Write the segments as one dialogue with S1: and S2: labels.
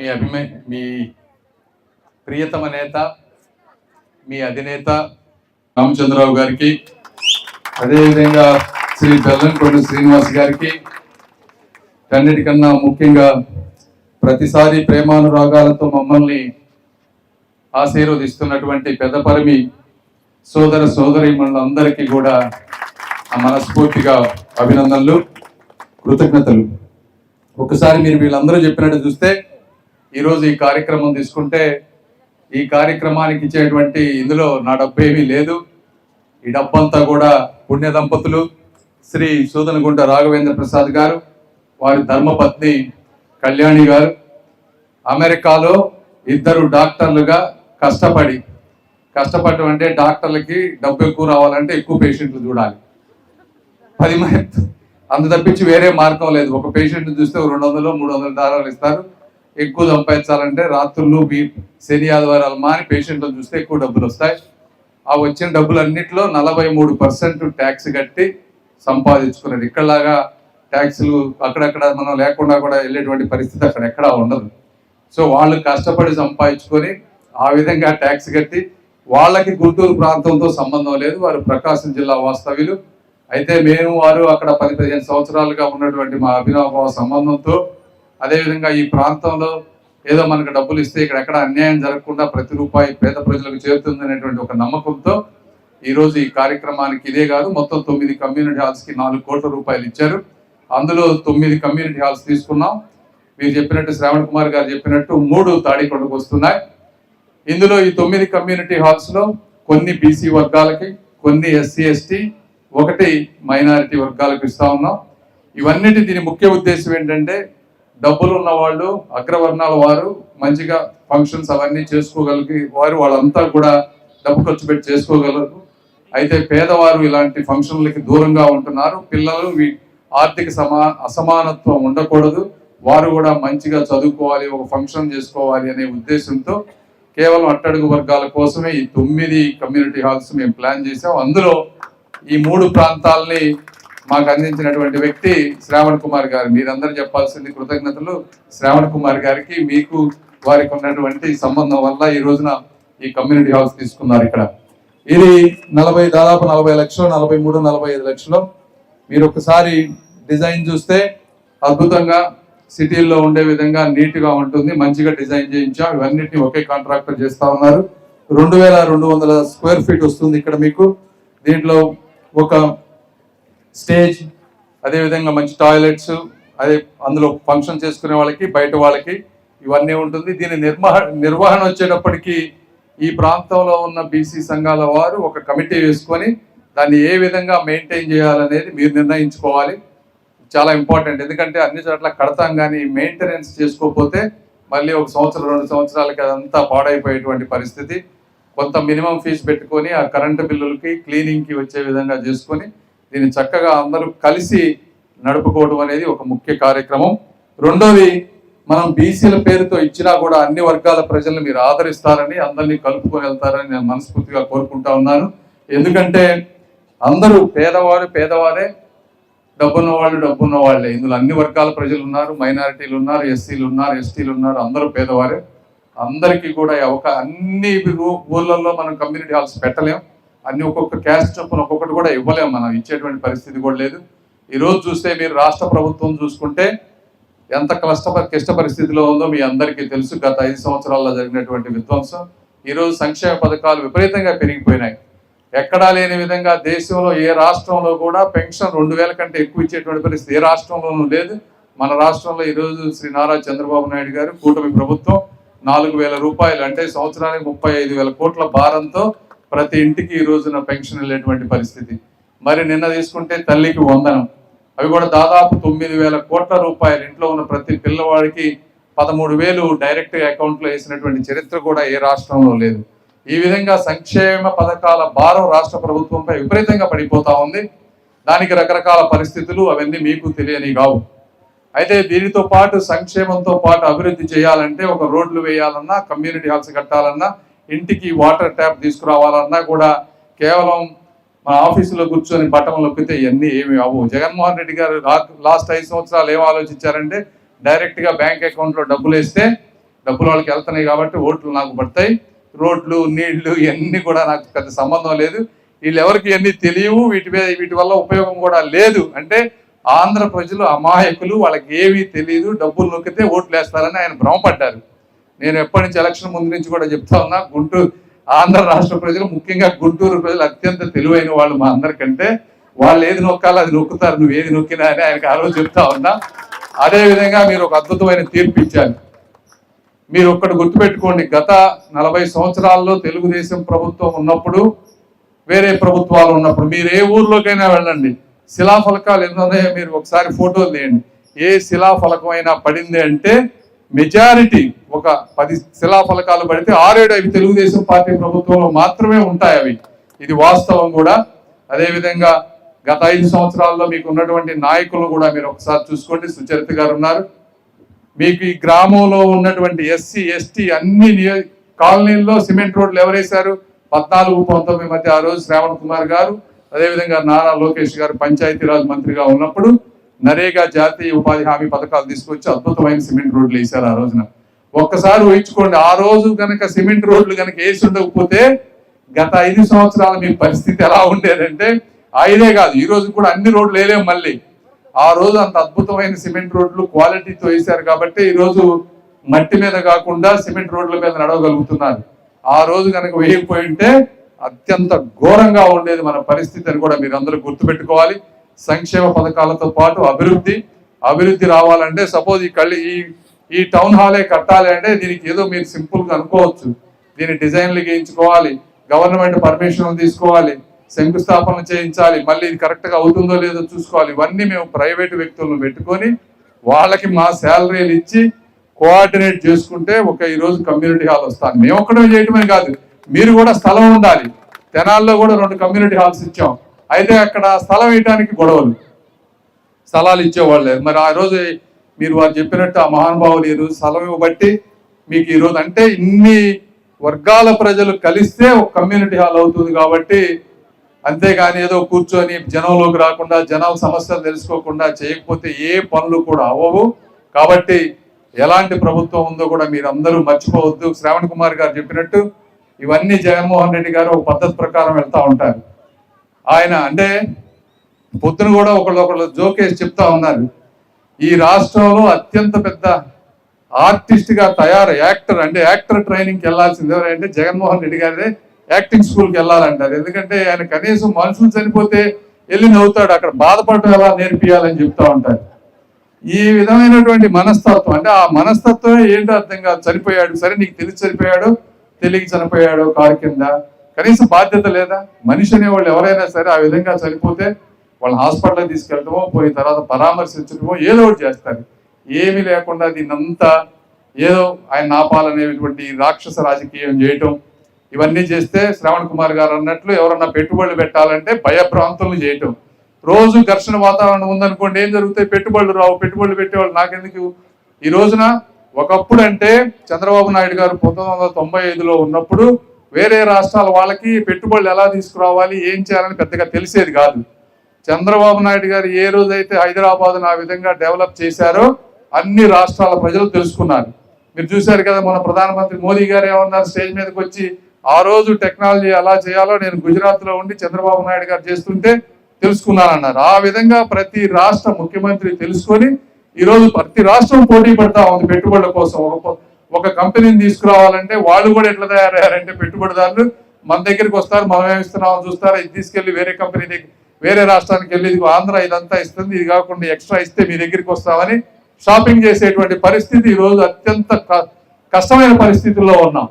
S1: మీ అభిమే మీ ప్రియతమ నేత మీ అధినేత రామచంద్రరావు గారికి అదేవిధంగా శ్రీ బెల్లంకొండ శ్రీనివాస్ గారికి అన్నిటికన్నా ముఖ్యంగా ప్రతిసారి ప్రేమానురాగాలతో మమ్మల్ని ఆశీర్వదిస్తున్నటువంటి పెద్దపరిమి సోదర సోదరి మనందరికీ కూడా మనస్ఫూర్తిగా అభినందనలు కృతజ్ఞతలు. ఒకసారి మీరు వీళ్ళందరూ చెప్పినట్టు చూస్తే ఈరోజు ఈ కార్యక్రమం తీసుకుంటే ఈ కార్యక్రమానికి ఇచ్చేటువంటి ఇందులో నా డబ్బు ఏమీ లేదు. ఈ డబ్బంతా కూడా పుణ్య దంపతులు శ్రీ సూదనగుంట రాఘవేంద్ర ప్రసాద్ గారు వారి ధర్మపత్ని కళ్యాణి గారు. అమెరికాలో ఇద్దరు డాక్టర్లుగా కష్టపడి కష్టపడటం అంటే డాక్టర్లకి డబ్బు ఎక్కువ రావాలంటే ఎక్కువ పేషెంట్లు చూడాలి. పది మంది అంత తప్పించి వేరే మార్గం లేదు. ఒక పేషెంట్ని చూస్తే రెండు వందలు మూడు వందల దారాలు ఇస్తారు. ఎక్కువ సంపాదించాలంటే రాత్రులు బీ శని ఆదివారాలు మాని పేషెంట్లు చూస్తే ఎక్కువ డబ్బులు వస్తాయి. ఆ వచ్చిన డబ్బులన్నింటిలో నలభై మూడు పర్సెంట్ ట్యాక్స్ కట్టి సంపాదించుకున్నారు ఇక్కడలాగా ట్యాక్సులు అక్కడక్కడ మనం లేకుండా కూడా వెళ్ళేటువంటి పరిస్థితి అక్కడ ఎక్కడా ఉండదు. సో వాళ్ళు కష్టపడి సంపాదించుకొని ఆ విధంగా ట్యాక్స్ కట్టి వాళ్ళకి గుంటూరు ప్రాంతంతో సంబంధం లేదు. వారు ప్రకాశం జిల్లా వాస్తవ్యులు. అయితే మేము వారు అక్కడ పది పదిహేను సంవత్సరాలుగా ఉన్నటువంటి మా అభినవ సంబంధంతో అదేవిధంగా ఈ ప్రాంతంలో ఏదో మనకు డబ్బులు ఇస్తే ఇక్కడ ఎక్కడ అన్యాయం జరగకుండా ప్రతి రూపాయి పేద ప్రజలకు చేరుతుంది అనేటువంటి ఒక నమ్మకంతో ఈరోజు ఈ కార్యక్రమానికి ఇదే కాదు మొత్తం తొమ్మిది కమ్యూనిటీ హాల్స్కి నాలుగు కోట్ల రూపాయలు ఇచ్చారు. అందులో తొమ్మిది కమ్యూనిటీ హాల్స్ తీసుకున్నాం. మీరు చెప్పినట్టు శ్రావణ్ కుమార్ గారు చెప్పినట్టు మూడు తాడికొండకు వస్తున్నాయి. ఇందులో ఈ తొమ్మిది కమ్యూనిటీ హాల్స్లో కొన్ని బీసీ వర్గాలకి కొన్ని ఎస్సీ ఎస్టీ ఒకటి మైనారిటీ వర్గాలకు ఇస్తా ఉన్నాం. ఇవన్నిటి దీని ముఖ్య ఉద్దేశం ఏంటంటే డబ్బులు ఉన్న వాళ్ళు అగ్రవర్ణాల వారు మంచిగా ఫంక్షన్స్ అవన్నీ చేసుకోగలిగి వారు వాళ్ళంతా కూడా డబ్బు ఖర్చు పెట్టి చేసుకోగలరు. అయితే పేదవారు ఇలాంటి ఫంక్షన్లకి దూరంగా ఉంటున్నారు. పిల్లలు ఆర్థిక సమా అసమానత్వం ఉండకూడదు. వారు కూడా మంచిగా చదువుకోవాలి ఒక ఫంక్షన్ చేసుకోవాలి అనే ఉద్దేశంతో కేవలం అట్టడుగు వర్గాల కోసమే ఈ తొమ్మిది కమ్యూనిటీ హాల్స్ మేము ప్లాన్ చేసాం అందులో ఈ మూడు ప్రాంతాలని మాకు అందించినటువంటి వ్యక్తి శ్రావణ్ కుమార్ గారు. మీరందరూ చెప్పాల్సింది కృతజ్ఞతలు. శ్రావణ్ కుమార్ గారికి మీకు వారికి ఉన్నటువంటి సంబంధం వల్ల ఈ రోజున ఈ కమ్యూనిటీ హౌస్ తీసుకున్నారు ఇక్కడ. ఇది నలభై దాదాపు నలభై లక్షలు నలభై మూడు నలభై ఐదు లక్షలు. మీరు ఒకసారి డిజైన్ చూస్తే అద్భుతంగా సిటీల్లో ఉండే విధంగా నీట్గా ఉంటుంది. మంచిగా డిజైన్ చేయించాం. ఇవన్నిటిని ఒకే కాంట్రాక్టర్ చేస్తూ ఉన్నారు. రెండు వేల రెండు వందల స్క్వేర్ ఫీట్ వస్తుంది ఇక్కడ మీకు. దీంట్లో ఒక స్టేజ్ అదేవిధంగా మంచి టాయిలెట్స్ అదే అందులో ఫంక్షన్ చేసుకునే వాళ్ళకి బయట వాళ్ళకి ఇవన్నీ ఉంటుంది. దీని నిర్వహ నిర్వహణ వచ్చేటప్పటికి ఈ ప్రాంతంలో ఉన్న బీసీ సంఘాల వారు ఒక కమిటీ వేసుకొని దాన్ని ఏ విధంగా మెయింటైన్ చేయాలనేది మీరు నిర్ణయించుకోవాలి. చాలా ఇంపార్టెంట్. ఎందుకంటే అన్ని చోట్ల కడతాం కానీ మెయింటెనెన్స్ చేసుకోకపోతే మళ్ళీ ఒక సంవత్సరం రెండు సంవత్సరాలకి అదంతా పాడైపోయేటువంటి పరిస్థితి. కొంత మినిమం ఫీజు పెట్టుకొని ఆ కరెంటు బిల్లులకి క్లీనింగ్కి వచ్చే విధంగా చేసుకొని దీన్ని చక్కగా అందరూ కలిసి నడుపుకోవడం అనేది ఒక ముఖ్య కార్యక్రమం. రెండోది మనం బీసీల పేరుతో ఇచ్చినా కూడా అన్ని వర్గాల ప్రజలను మీరు ఆదరిస్తారని అందరినీ కలుపుకొని వెళ్తారని నేను మనస్ఫూర్తిగా కోరుకుంటా ఉన్నాను. ఎందుకంటే అందరూ పేదవారు పేదవారే డబ్బున్న వాళ్ళు డబ్బున్న వాళ్ళే ఇందులో అన్ని వర్గాల ప్రజలు ఉన్నారు మైనారిటీలు ఉన్నారు ఎస్సీలు ఉన్నారు ఎస్టీలు ఉన్నారు అందరూ పేదవారే. అందరికీ కూడా ఒక అన్ని ఊ- ఊర్లలో మనం కమ్యూనిటీ హాల్స్ పెట్టలేం. అన్ని ఒక్కొక్క క్యాస్ట్ చొప్పున ఒక్కొక్కటి కూడా ఇవ్వలేము మనం. ఇచ్చేటువంటి పరిస్థితి కూడా లేదు. ఈరోజు చూస్తే మీరు రాష్ట్ర ప్రభుత్వం చూసుకుంటే ఎంత కష్ట క్లిష్ట పరిస్థితిలో ఉందో మీ అందరికీ తెలుసు. గత ఐదు సంవత్సరాల్లో జరిగినటువంటి విధ్వంసం. ఈరోజు సంక్షేమ పథకాలు విపరీతంగా పెరిగిపోయినాయి. ఎక్కడా లేని విధంగా దేశంలో ఏ రాష్ట్రంలో కూడా పెన్షన్ రెండు వేల కంటే ఎక్కువ ఇచ్చేటువంటి పరిస్థితి ఏ రాష్ట్రంలోనూ లేదు. మన రాష్ట్రంలో ఈరోజు శ్రీ నారా చంద్రబాబు నాయుడు గారు కూటమి ప్రభుత్వం నాలుగు వేల రూపాయలు అంటే సంవత్సరానికి ముప్పై ఐదు వేల కోట్ల భారంతో ప్రతి ఇంటికి ఈ రోజున పెన్షన్ వెళ్ళేటువంటి పరిస్థితి. మరి నిన్న తీసుకుంటే తల్లికి వందనం. అవి కూడా దాదాపు తొమ్మిది వేల కోట్ల రూపాయలు. ఇంట్లో ఉన్న ప్రతి పిల్లవాడికి పదమూడు వేలు డైరెక్ట్ అకౌంట్లో వేసినటువంటి చరిత్ర కూడా ఏ రాష్ట్రంలో లేదు. ఈ విధంగా సంక్షేమ పథకాల భారం రాష్ట్ర ప్రభుత్వంపై విపరీతంగా పడిపోతా ఉంది. దానికి రకరకాల పరిస్థితులు అవన్నీ మీకు తెలియని కావు. అయితే దీనితో పాటు సంక్షేమంతో పాటు అభివృద్ధి చేయాలంటే ఒక రోడ్లు వేయాలన్నా కమ్యూనిటీ హాల్స్ కట్టాలన్నా ఇంటికి వాటర్ ట్యాప్ తీసుకురావాలన్నా కూడా కేవలం మన ఆఫీసులో కూర్చొని బట్టలు నొక్కితే ఇవన్నీ ఏమి అవ్వవు. జగన్మోహన్ రెడ్డి గారు లాస్ట్ ఐదు సంవత్సరాలు ఏం ఆలోచించారంటే డైరెక్ట్గా బ్యాంక్ అకౌంట్లో డబ్బులు వేస్తే డబ్బులు వాళ్ళకి వెళ్తున్నాయి కాబట్టి ఓట్లు నాకు పడతాయి. రోడ్లు నీళ్ళు ఇవన్నీ కూడా నాకు పెద్ద సంబంధం లేదు. వీళ్ళు ఎవరికి ఇవన్నీ తెలియవు. వీటి మీద వీటి వల్ల ఉపయోగం కూడా లేదు. అంటే ఆంధ్ర ప్రజలు అమాయకులు వాళ్ళకి ఏమీ తెలియదు డబ్బులు నొక్కితే ఓట్లు వేస్తారని ఆయన భ్రమపడ్డారు. నేను ఎప్పటి నుంచి ఎలక్షన్ ముందు నుంచి కూడా చెప్తా ఉన్నా గుంటూరు ఆంధ్ర రాష్ట్ర ప్రజలు ముఖ్యంగా గుంటూరు ప్రజలు అత్యంత తెలివైన వాళ్ళు మా అందరికంటే. వాళ్ళు ఏది నొక్కాలో అది నొక్కుతారు నువ్వు ఏది నొక్కినా అని ఆయనకు ఆ రోజు చెప్తా ఉన్నా. అదేవిధంగా మీరు ఒక అద్భుతమైన తీర్పు ఇచ్చారు. మీరు ఒక్కటి గుర్తుపెట్టుకోండి గత నలభై సంవత్సరాల్లో తెలుగుదేశం ప్రభుత్వం ఉన్నప్పుడు వేరే ప్రభుత్వాలు ఉన్నప్పుడు మీరు ఏ ఊర్లోకైనా వెళ్ళండి. శిలాఫలకాలు ఎన్నో మీరు ఒకసారి ఫోటోలు తీయండి. ఏ శిలాఫలకం అయినా పడింది అంటే మెజారిటీ ఒక పది శిలాఫలకాలు పడితే ఆరేడు అవి తెలుగుదేశం పార్టీ ప్రభుత్వంలో మాత్రమే ఉంటాయి అవి. ఇది వాస్తవం కూడా. అదేవిధంగా గత ఐదు సంవత్సరాల్లో మీకు ఉన్నటువంటి నాయకులు కూడా మీరు ఒకసారి చూసుకోండి. సుచరిత గారు ఉన్నారు. మీకు ఈ గ్రామంలో ఉన్నటువంటి ఎస్సీ ఎస్టీ అన్ని కాలనీల్లో సిమెంట్ రోడ్లు ఎవరేశారు? పద్నాలుగు పంతొమ్మిది మధ్య ఆ రోజు శ్రావణ్ కుమార్ గారు. అదేవిధంగా నారా లోకేష్ గారు పంచాయతీరాజ్ మంత్రిగా ఉన్నప్పుడు నరేగా జాతీయ ఉపాధి హామీ పథకాలు తీసుకొచ్చి అద్భుతమైన సిమెంట్ రోడ్లు వేశారు ఆ రోజున. ఒక్కసారి ఊహించుకోండి ఆ రోజు కనుక సిమెంట్ రోడ్లు గనక వేసి ఉండకపోతే గత ఐదు సంవత్సరాల మీ పరిస్థితి ఎలా ఉండేదంటే ఐదే కాదు ఈ రోజు కూడా అన్ని రోడ్లు వేయలేము మళ్ళీ. ఆ రోజు అంత అద్భుతమైన సిమెంట్ రోడ్లు క్వాలిటీతో వేశారు కాబట్టి ఈరోజు మట్టి మీద కాకుండా సిమెంట్ రోడ్ల మీద నడవగలుగుతున్నారు. ఆ రోజు కనుక వేయకపోయి ఉంటే అత్యంత ఘోరంగా ఉండేది మన పరిస్థితి అని కూడా మీరు అందరూ గుర్తుపెట్టుకోవాలి. సంక్షేమ పథకాలతో పాటు అభివృద్ధి అభివృద్ధి రావాలంటే సపోజ్ ఈ కళ్ళి ఈ ఈ టౌన్ హాలే కట్టాలి అంటే దీనికి ఏదో మీరు సింపుల్గా అనుకోవచ్చు. దీని డిజైన్లు గీయించుకోవాలి గవర్నమెంట్ పర్మిషన్ తీసుకోవాలి శంకుస్థాపన చేయించాలి మళ్ళీ ఇది కరెక్ట్గా అవుతుందో లేదో చూసుకోవాలి. ఇవన్నీ మేము ప్రైవేట్ వ్యక్తులను పెట్టుకొని వాళ్ళకి మా శాలరీలు ఇచ్చి కోఆర్డినేట్ చేసుకుంటే ఒక ఈరోజు కమ్యూనిటీ హాల్ వస్తాను మేము ఒక్కడే చేయటమే కాదు మీరు కూడా స్థలం ఉండాలి. తెనాల్లో కూడా రెండు కమ్యూనిటీ హాల్స్ ఇచ్చాం. అయితే అక్కడ స్థలం వేయడానికి గొడవలు స్థలాలు ఇచ్చేవాళ్ళే మరి ఆ రోజు మీరు వారు చెప్పినట్టు ఆ మహానుభావులు ఈ రోజు స్థలం ఇవ్వబట్టి మీకు ఈరోజు అంటే ఇన్ని వర్గాల ప్రజలు కలిస్తే ఒక కమ్యూనిటీ హాల్ అవుతుంది కాబట్టి అంతేగాని ఏదో కూర్చొని జనంలోకి రాకుండా జనాల సమస్యలు తెలుసుకోకుండా చేయకపోతే ఏ పనులు కూడా అవ్వవు. కాబట్టి ఎలాంటి ప్రభుత్వం ఉందో కూడా మీరు అందరూ మర్చిపోవద్దు. శ్రావణ్ కుమార్ గారు చెప్పినట్టు ఇవన్నీ జగన్మోహన్ రెడ్డి గారు ఒక పద్ధతి ప్రకారం వెళ్తూ ఉంటారు. ఆయన అంటే పొద్దున కూడా ఒకళ్ళు ఒకళ్ళు జోకేసి చెప్తా ఉన్నారు. ఈ రాష్ట్రంలో అత్యంత పెద్ద ఆర్టిస్ట్గా తయారు యాక్టర్ అంటే యాక్టర్ ట్రైనింగ్కి వెళ్ళాల్సింది ఎవరంటే జగన్మోహన్ రెడ్డి గారే యాక్టింగ్ స్కూల్కి వెళ్ళాలంటారు. ఎందుకంటే ఆయన కనీసం మనుషులు చనిపోతే వెళ్ళి నవ్వుతాడు అక్కడ బాధపడటం ఎలా నేర్పియాలని చెప్తా ఉంటారు. ఈ విధమైనటువంటి మనస్తత్వం అంటే ఆ మనస్తత్వం ఏంటో అర్థం కాదు. చనిపోయాడు సరే నీకు తెలిసి చనిపోయాడు తెలియక చనిపోయాడు కారు కింద కనీసం బాధ్యత లేదా? మనిషి అనేవాళ్ళు ఎవరైనా సరే ఆ విధంగా చనిపోతే వాళ్ళు హాస్పిటల్ తీసుకెళ్ళడమో పోయిన తర్వాత పరామర్శించడమో ఏదో ఒకటి చేస్తారు. ఏమీ లేకుండా దీన్నంతా ఏదో ఆయన నాపాలనేటువంటి రాక్షస రాజకీయం చేయటం ఇవన్నీ చేస్తే శ్రవణ్ కుమార్ గారు అన్నట్లు ఎవరన్నా పెట్టుబడులు పెట్టాలంటే భయభ్రాంతులను చేయటం. రోజు ఘర్షణ వాతావరణం ఉందనుకోండి ఏం జరుగుతాయి? పెట్టుబడులు రావు. పెట్టుబడులు పెట్టేవాళ్ళు నాకెందుకు? ఈ రోజున ఒకప్పుడు అంటే చంద్రబాబు నాయుడు గారు పంతొమ్మిది వందల తొంభై ఐదులో ఉన్నప్పుడు వేరే రాష్ట్రాల వాళ్ళకి పెట్టుబడులు ఎలా తీసుకురావాలి ఏం చేయాలని పెద్దగా తెలిసేది కాదు. చంద్రబాబు నాయుడు గారు ఏ రోజైతే హైదరాబాద్ను ఆ విధంగా డెవలప్ చేశారో అన్ని రాష్ట్రాల ప్రజలు తెలుసుకున్నారు. మీరు చూశారు కదా మన ప్రధానమంత్రి మోదీ గారు ఏమన్నారు? స్టేజ్ మీదకి వచ్చి ఆ రోజు టెక్నాలజీ ఎలా చేయాలో నేను గుజరాత్లో ఉండి చంద్రబాబు నాయుడు గారు చేస్తుంటే తెలుసుకున్నానన్నారు. ఆ విధంగా ప్రతి రాష్ట్ర ముఖ్యమంత్రి తెలుసుకొని ఈరోజు ప్రతి రాష్ట్రం పోటీ పడతా ఉంది పెట్టుబడుల కోసం. ఒక కంపెనీని తీసుకురావాలంటే వాళ్ళు కూడా ఎట్లా తయారయ్యారంటే పెట్టుబడిదారులు మన దగ్గరికి వస్తారు మనం ఏమిస్తున్నామని చూస్తారు ఇది తీసుకెళ్ళి వేరే కంపెనీ దగ్గర వేరే రాష్ట్రానికి వెళ్ళి ఇది ఆంధ్ర ఇదంతా ఇస్తుంది ఇది కాకుండా ఎక్స్ట్రా ఇస్తే మీ దగ్గరికి వస్తామని షాపింగ్ చేసేటువంటి పరిస్థితి ఈ రోజు అత్యంత క- కష్టమైన పరిస్థితుల్లో ఉన్నాం.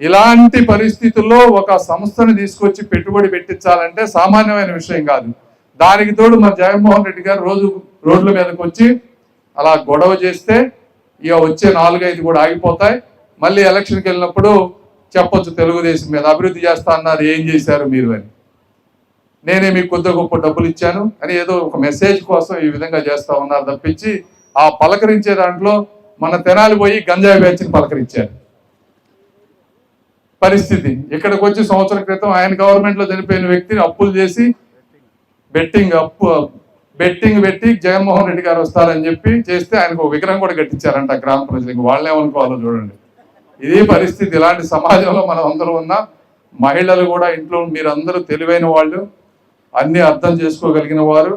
S1: ఇలాంటి పరిస్థితుల్లో ఒక సంస్థను తీసుకొచ్చి పెట్టుబడి పెట్టించాలంటే సామాన్యమైన విషయం కాదు. దానికి తోడు మన జగన్మోహన్ రెడ్డి గారు రోజు రోడ్ల మీదకి వచ్చి అలా గొడవ చేస్తే ఇక వచ్చే నాలుగైదు కూడా ఆగిపోతాయి. మళ్ళీ ఎలక్షన్కి వెళ్ళినప్పుడు చెప్పొచ్చు తెలుగుదేశం మీద అభివృద్ధి చేస్తా అన్నారు ఏం చేశారు మీరు అని. నేనే మీకు కొద్ది గొప్ప డబ్బులు ఇచ్చాను అని ఏదో ఒక మెసేజ్ కోసం ఈ విధంగా చేస్తా ఉన్నారు తప్పించి ఆ పలకరించే దాంట్లో మన తెనాలి పోయి గంజాయి బ్యాచ్ని పలకరించారు. పరిస్థితి ఇక్కడికి వచ్చి సంవత్సరం క్రితం ఆయన గవర్నమెంట్లో చనిపోయిన వ్యక్తిని అప్పులు చేసి బెట్టింగ్ అప్పు బెట్టింగ్ పెట్టి జగన్మోహన్ రెడ్డి గారు వస్తారని చెప్పి చేస్తే ఆయనకు ఒక విగ్రహం కూడా కట్టించారంట గ్రామ ప్రజలకు. వాళ్ళేమనుకోవాలో చూడండి. ఇదే పరిస్థితి ఇలాంటి సమాజంలో మనం అందరూ ఉన్నాం మహిళలు కూడా ఇంట్లో మీరందరూ తెలివైన వాళ్ళు అన్నీ అర్థం చేసుకోగలిగిన వారు.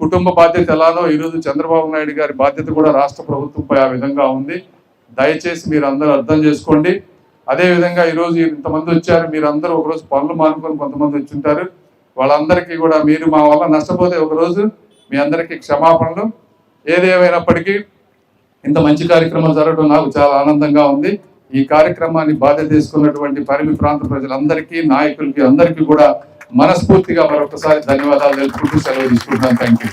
S1: కుటుంబ బాధ్యత ఎలానో ఈరోజు చంద్రబాబు నాయుడు గారి బాధ్యత కూడా రాష్ట్ర ప్రభుత్వంపై ఆ విధంగా ఉంది. దయచేసి మీరు అందరూ అర్థం చేసుకోండి. అదే విధంగా ఈరోజు ఇంతమంది వచ్చారు మీరు అందరూ ఒకరోజు పనులు మానుకొని కొంతమంది వచ్చి ఉంటారు. వాళ్ళందరికీ కూడా మీరు మా వల్ల నష్టపోతే ఒకరోజు మీ అందరికీ క్షమాపణలు. ఏదేమైనప్పటికీ ఇంత మంచి కార్యక్రమం జరగడం నాకు చాలా ఆనందంగా ఉంది. ఈ కార్యక్రమాన్ని బాధ్యత తీసుకున్నటువంటి పరిమి ప్రాంత ప్రజలందరికీ నాయకులకి అందరికీ కూడా మనస్ఫూర్తిగా మరొకసారి ధన్యవాదాలు తెలుపుకుంటూ సెలవు తీసుకుంటున్నాను. Thank you